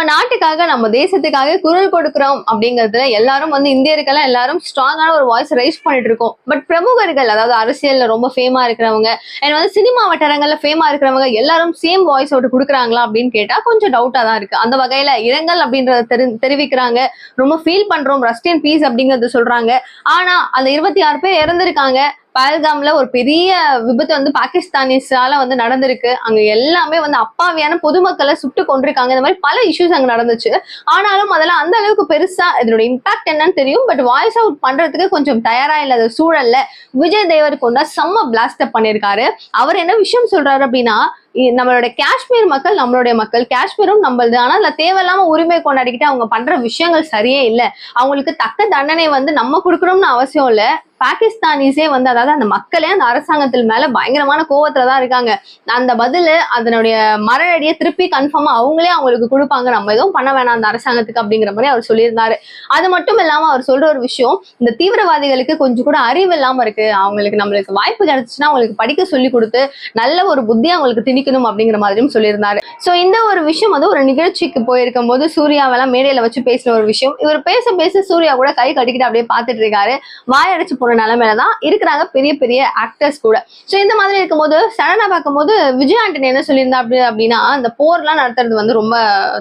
நம்ம நாட்டுக்காக நம்ம தேசத்துக்காக குரல் கொடுக்கிறோம் அப்படிங்கிறதுல எல்லாரும் வந்து இந்தியர்கள்லாம் எல்லாரும் ஸ்ட்ராங்கான ஒரு வாய்ஸ் ரைஸ் பண்ணிட்டு இருக்கோம். பட் பிரமுகர்கள் அதாவது அரசியல்ல ரொம்ப ஃபேமா இருக்கிறவங்க அண்ட் வந்து சினிமா வட்டாரங்கள்ல ஃபேமா இருக்கிறவங்க எல்லாரும் சேம் வாய்ஸ் ஓட்டு கொடுக்குறாங்களா அப்படின்னு கேட்டா கொஞ்சம் டவுட்டா தான் இருக்கு. அந்த வகையில இரங்கல் அப்படின்றத தெரி தெரிவிக்கிறாங்க. ரொம்ப ஃபீல் பண்றோம். ரஸ்ட் அண்ட் பீஸ் அப்படிங்கறது சொல்றாங்க. ஆனா அந்த இருபத்தி ஆறு பேர் இறந்திருக்காங்க. பல்காம்ல ஒரு பெரிய விபத்து வந்து பாகிஸ்தானிஸால வந்து நடந்திருக்கு. அங்க எல்லாமே வந்து அப்பாவியான பொதுமக்களை சுட்டு கொண்டிருக்காங்க இந்த மாதிரி பல இஷ்யூஸ் அங்க நடந்துச்சு. ஆனாலும் அதெல்லாம் அந்த அளவுக்கு பெருசா இதோட இம்பாக்ட் என்னன்னு தெரியும். பட் வாய்ஸ் அவுட் பண்றதுக்கு கொஞ்சம் தயாரா இல்லாத சூழல்ல விஜய் தேவர்கொண்டா செம்ம பிளாஸ்ட் அப் பண்ணியிருக்காரு. அவர் என்ன விஷயம் சொல்றாரு அப்படின்னா இ- நம்மளோட காஷ்மீர் மக்கள் நம்மளுடைய மக்கள். காஷ்மீரும் நம்மளது. ஆனா அதுல தேவையில்லாம உரிமை கொண்டாடிக்கிட்டு அவங்க பண்ற விஷயங்கள் சரியே இல்லை. அவங்களுக்கு தக்க தண்டனை வந்து நம்ம கொடுக்கணும்னு அவசியம் இல்லை. பாகிஸ்தானிஸே வந்து அதாவது அந்த மக்களே அந்த அரசாங்கத்தில் மேல பயங்கரமான கோவத்துல தான் இருக்காங்க. அந்த பதிலு அதனுடைய மரணடியை திருப்பி கன்ஃபார்மா அவங்களே அவங்களுக்கு கொடுப்பாங்க. நம்ம எதுவும் பண்ண வேணாம் அந்த அரசாங்கத்துக்கு அப்படிங்கிற மாதிரி அவர் சொல்லியிருந்தாரு. அது மட்டும் இல்லாம அவர் சொல்ற ஒரு விஷயம் இந்த தீவிரவாதிகளுக்கு கொஞ்சம் கூட அறிவு இல்லாம இருக்கு. அவங்களுக்கு நம்மளுக்கு வாய்ப்பு கிடைச்சுன்னா அவங்களுக்கு படிக்க சொல்லி கொடுத்து நல்ல ஒரு புத்தி அவங்களுக்கு திணிக்கணும் அப்படிங்கிற மாதிரியும் சொல்லியிருந்தாரு. சோ இந்த ஒரு விஷயம் வந்து ஒரு நிகழ்ச்சிக்கு போயிருக்கும் போது சூர்யாவெல்லாம் மேடையில வச்சு பேசின ஒரு விஷயம். இவர் பேச பேச சூர்யா கூட கை கட்டிக்கிட்டு அப்படியே பார்த்துட்டு இருக்காரு. வாயடைச்சு போன நிலைமையில தான் இருக்கிறாங்க பெரிய பெரிய ஆக்டர்ஸ் கூட. சோ இந்த மாதிரி இருக்கும்போது சடனா பார்க்கும்போது விஜய் ஆண்டனி என்ன சொல்லியிருந்தா அப்படி அப்படின்னா இந்த போர்லாம் நடத்துறது வந்து ரொம்ப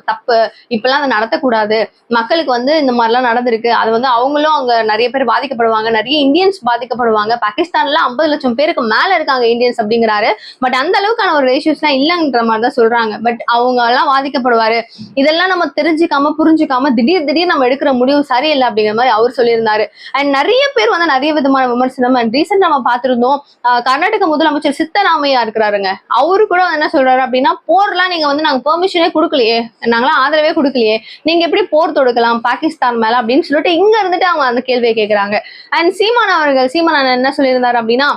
தப்பு. இப்பெல்லாம் அதை நடத்தக்கூடாது. மக்களுக்கு வந்து இந்த மாதிரிலாம் நடந்திருக்கு. அது வந்து அவங்களும் அங்க நிறைய பேர் பாதிக்கப்படுவாங்க. நிறைய இந்தியன்ஸ் பாதிக்கப்படுவாங்க. பாகிஸ்தான்ல ஐம்பது லட்சம் பேருக்கு மேல இருக்காங்க இந்தியன்ஸ் அப்படிங்கிறாரு. பட் அந்த அளவுக்கான ஒரு ரேஷியோஸ்லாம் இல்லைன்ற மாதிரி தான் சொல்றாங்க. பட் அவங்க எல்லாம் பாதிக்கப்படுவாரு. இதெல்லாம் நம்ம தெரிஞ்சுக்காம புரிஞ்சுக்காம திடீர் திடீர் நம்ம எடுக்கிற முடிவு சரியில்லை அப்படிங்கிற மாதிரி அவர் சொல்லியிருந்தாரு. அண்ட் நிறைய பேர் வந்து நிறைய விதமான விமர்சனம் அண்ட் ரீசெண்ட் நம்ம பார்த்திருந்தோம். கர்நாடக முதலமைச்சர் சித்தராமையா இருக்கிறாருங்க. அவரு கூட வந்து என்ன சொல்றாரு அப்படின்னா போர்லாம் நீங்க வந்து நாங்க பெர்மிஷனே கொடுக்கலையே. நாங்களாம் ஆதரவே கொடுக்கலையே. நீங்க எப்படி போர் தொடுக்கலாம் பாகிஸ்தான் மேல அப்படின்னு சொல்லிட்டு இங்க இருந்துட்டு அவங்க அந்த கேள்வியை கேட்கிறாங்க அண்ட் சீமான் அவர்கள் சீமான் என்ன சொல்லியிருந்தாரு அப்படின்னா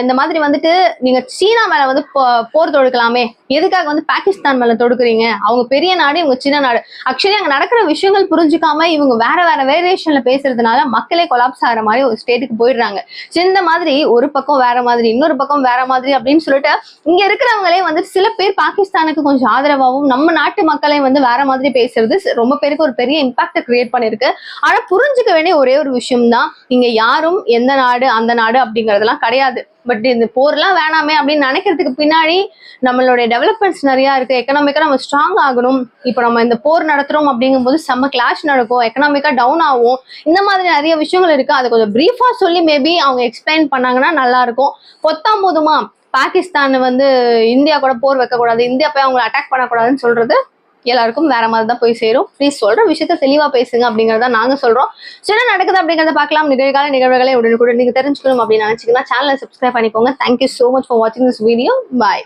இந்த மாதிரி வந்துட்டு நீங்க சீனா மேல வந்து போ- போர் தொடுக்கலாமே. எதுக்காக வந்து பாகிஸ்தான் மேல தொடுக்குறீங்க? அவங்க பெரிய நாடு இவங்க சின்ன நாடு. ஆக்சுவலி அங்க நடக்கிற விஷயங்கள் புரிஞ்சுக்காம இவங்க வேற வேற வேரியேஷன்ல பேசுறதுனால மக்களே கொலாப்ஸ் ஆகிற மாதிரி ஒரு ஸ்டேட்டுக்கு போயிடுறாங்க. இந்த மாதிரி ஒரு பக்கம் வேற மாதிரி இன்னொரு பக்கம் வேற மாதிரி அப்படின்னு சொல்லிட்டு இங்க இருக்கிறவங்களே வந்து சில பேர் பாகிஸ்தானுக்கு கொஞ்சம் ஆதரவாகவும் நம்ம நாட்டு மக்களை வந்து வேற மாதிரி பேசுறது ரொம்ப பேருக்கு ஒரு பெரிய இம்பாக்ட கிரியேட் பண்ணிருக்கு. ஆனா புரிஞ்சுக்க வேண்டிய ஒரே ஒரு விஷயம் தான் இங்க யாரும் எந்த நாடு அந்த நாடு அப்படிங்கறதெல்லாம் கிடையாது. பட் இந்த போர்லாம் வேணாமே அப்படின்னு நினைக்கிறதுக்கு பின்னாடி நம்மளுடைய டெவலப்மெண்ட்ஸ் நிறையா இருக்குது எக்கனாமிக்கா நம்ம ஸ்ட்ராங் ஆகணும். இப்போ நம்ம இந்த போர் நடத்துகிறோம் அப்படிங்கும்போது செம்ம கிளாஷ் நடக்கும். எக்கனாமிக்காக டவுன் ஆகும். இந்த மாதிரி நிறைய விஷயங்கள் இருக்குது அதை கொஞ்சம் ப்ரீஃபாக சொல்லி மேபி அவங்க எக்ஸ்பிளைன் பண்ணாங்கன்னா நல்லாயிருக்கும் கொத்தாம் பொத்தாம் போதுமா? பாகிஸ்தான் வந்து இந்தியா கூட போர் வைக்கக்கூடாது. இந்தியா போய் அவங்களை அட்டாக் பண்ணக்கூடாதுன்னு சொல்கிறது எல்லாருக்கும் வேற மாதிரி தான் போய் சேரும். ப்ளீஸ் சொல்ற விஷயத்த தெளிவா பேசுங்க அப்படிங்கறத நாங்க சொல்றோம். ஸோ என்ன நடக்குது அப்படிங்கறத பார்க்கலாம். நிகழ்கால நிகழ்வுகளை உடனுக்குடன் நீங்க தெரிஞ்சுக்கணும் அப்படின்னு நினைச்சீங்கன்னா சேனலை சப்ஸ்கிரைப் பண்ணிக்கோங்க. Thank you so much for வாட்சிங் திஸ் வீடியோ பாய்